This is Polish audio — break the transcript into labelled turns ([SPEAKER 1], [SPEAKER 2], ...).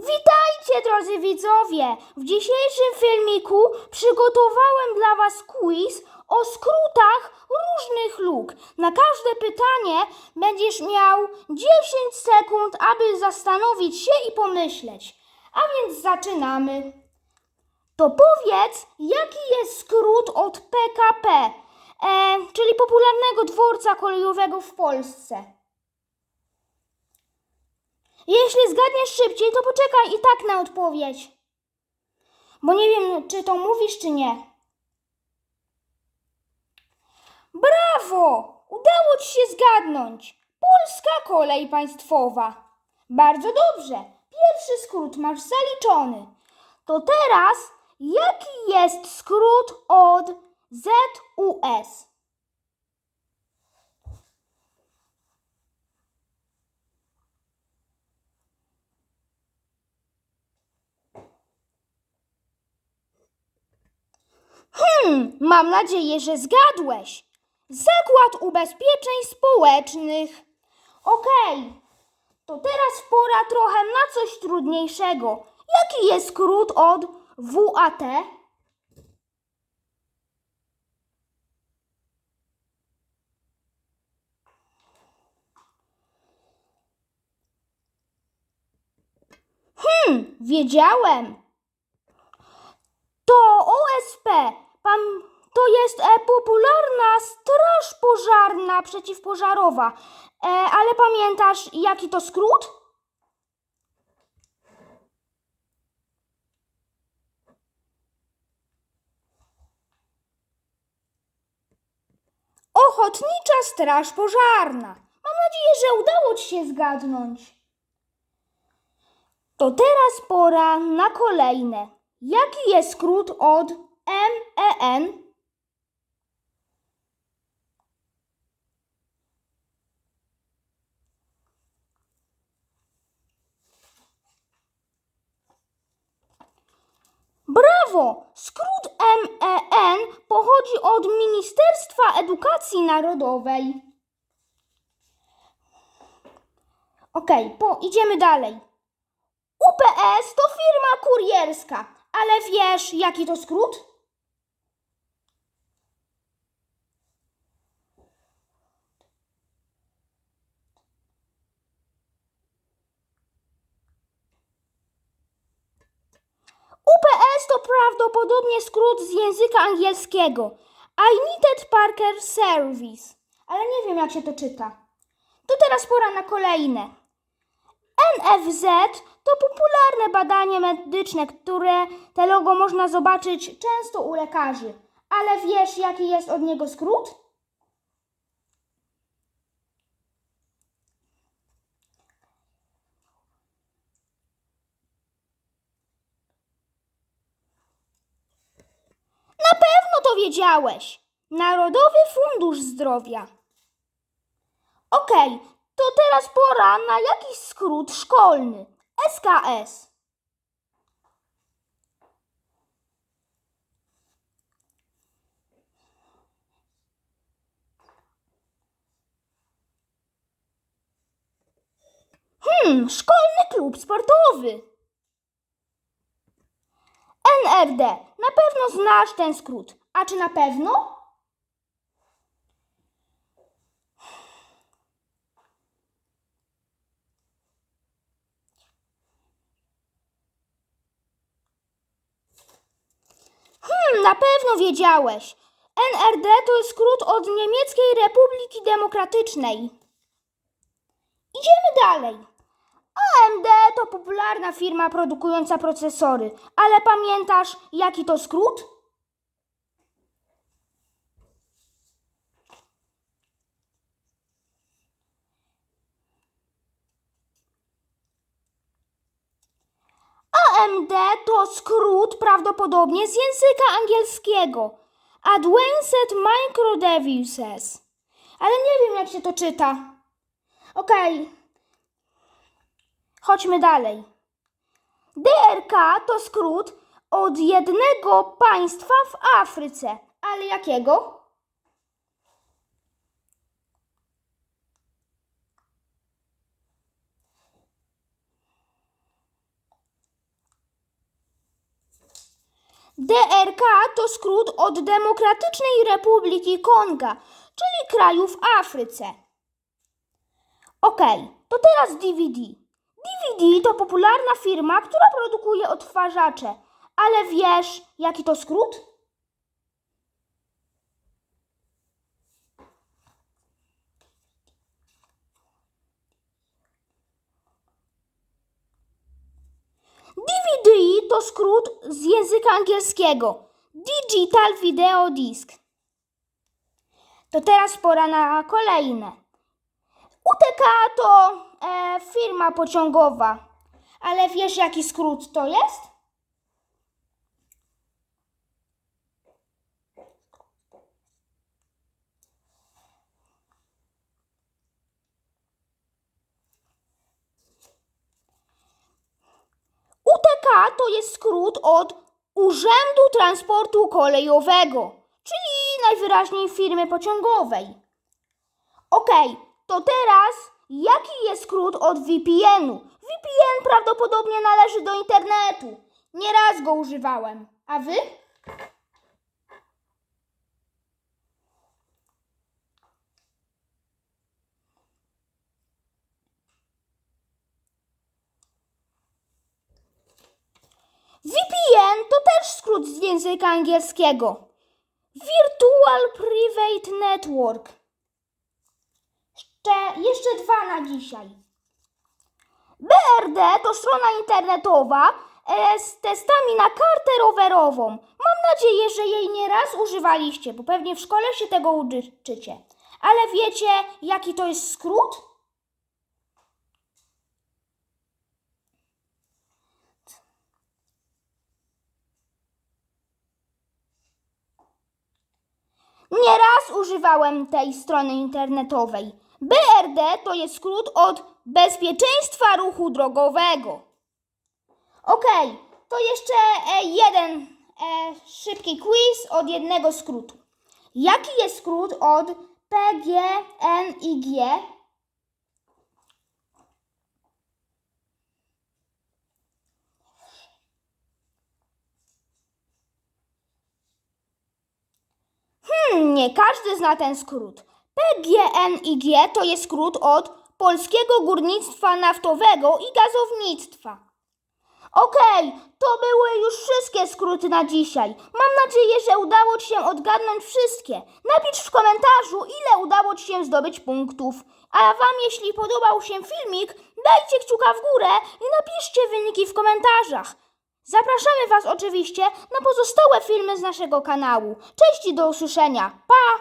[SPEAKER 1] Witajcie drodzy widzowie! W dzisiejszym filmiku przygotowałem dla Was quiz o skrótach różnych luk. Na każde pytanie będziesz miał 10 sekund, aby zastanowić się i pomyśleć. A więc zaczynamy. To powiedz, jaki jest skrót od PKP, e, czyli popularnego dworca kolejowego w Polsce. Jeśli zgadniesz szybciej, to poczekaj i tak na odpowiedź. Bo nie wiem, czy to mówisz, czy nie. Brawo! Udało ci się zgadnąć. Polska kolej państwowa. Bardzo dobrze. Pierwszy skrót masz zaliczony. To teraz, jaki jest skrót od ZUS? Hmm, mam nadzieję, że zgadłeś. Zakład Ubezpieczeń Społecznych. Okej, to teraz pora trochę na coś trudniejszego. Jaki jest skrót od WAT? Hmm, wiedziałem. To OSP. Pan, to jest e, popularna straż pożarna przeciwpożarowa. E, ale pamiętasz, jaki to skrót? Ochotnicza Straż Pożarna. Mam nadzieję, że udało Ci się zgadnąć. To teraz pora na kolejne. Jaki jest skrót od MEN? Brawo! Skrót MEN pochodzi od Ministerstwa Edukacji Narodowej. Okej, po, idziemy dalej. UPS to firma kurierska, ale wiesz, jaki to skrót? UPS prawdopodobnie skrót z języka angielskiego. United Parker Service. Ale nie wiem, jak się to czyta. To teraz pora na kolejne. NFZ to popularne badanie medyczne, które te logo można zobaczyć często u lekarzy. Ale wiesz, jaki jest od niego skrót? Na pewno to wiedziałeś. Narodowy Fundusz Zdrowia. Okej, to teraz pora na jakiś skrót szkolny. SKS. Hmm, szkolny klub sportowy. NRD. Na pewno znasz ten skrót. A czy na pewno? Hmm, na pewno wiedziałeś. NRD to jest skrót od Niemieckiej Republiki Demokratycznej. Idziemy dalej. AMD to popularna firma produkująca procesory, ale pamiętasz, jaki to skrót? AMD to skrót prawdopodobnie z języka angielskiego. Advanced Micro Devices. Ale nie wiem, jak się to czyta. Okej. Chodźmy dalej. DRK to skrót od jednego państwa w Afryce. Ale jakiego? DRK to skrót od Demokratycznej Republiki Konga, czyli kraju w Afryce. Okej, to teraz DVD. DVD to popularna firma, która produkuje odtwarzacze. Ale wiesz, jaki to skrót? DVD skrót z języka angielskiego. Digital Video Disc. To teraz pora na kolejne. UTK to e, firma pociągowa. Ale wiesz, jaki skrót to jest? UTK to jest skrót od Urzędu Transportu Kolejowego, czyli najwyraźniej firmy pociągowej. Okej, to teraz jaki jest skrót od VPN-u? VPN prawdopodobnie należy do internetu. Nieraz go używałem. A wy? VPN to też skrót z języka angielskiego. Virtual Private Network. Jeszcze, jeszcze dwa na dzisiaj. BRD to strona internetowa e, z testami na kartę rowerową. Mam nadzieję, że jej nieraz używaliście, bo pewnie w szkole się tego uczycie. Ale wiecie, jaki to jest skrót? Używałem tej strony internetowej. BRD to jest skrót od Bezpieczeństwa Ruchu Drogowego. Okej, to jeszcze e, jeden e, szybki quiz od jednego skrótu. Jaki jest skrót od PGNiG? Hmm, nie każdy zna ten skrót. PGNiG to jest skrót od Polskiego Górnictwa Naftowego i Gazownictwa. Okej, to były już wszystkie skróty na dzisiaj. Mam nadzieję, że udało Ci się odgadnąć wszystkie. Napisz w komentarzu, ile udało Ci się zdobyć punktów. A Wam, jeśli podobał się filmik, dajcie kciuka w górę i napiszcie wyniki w komentarzach. Zapraszamy Was oczywiście na pozostałe filmy z naszego kanału. Cześć i do usłyszenia. Pa!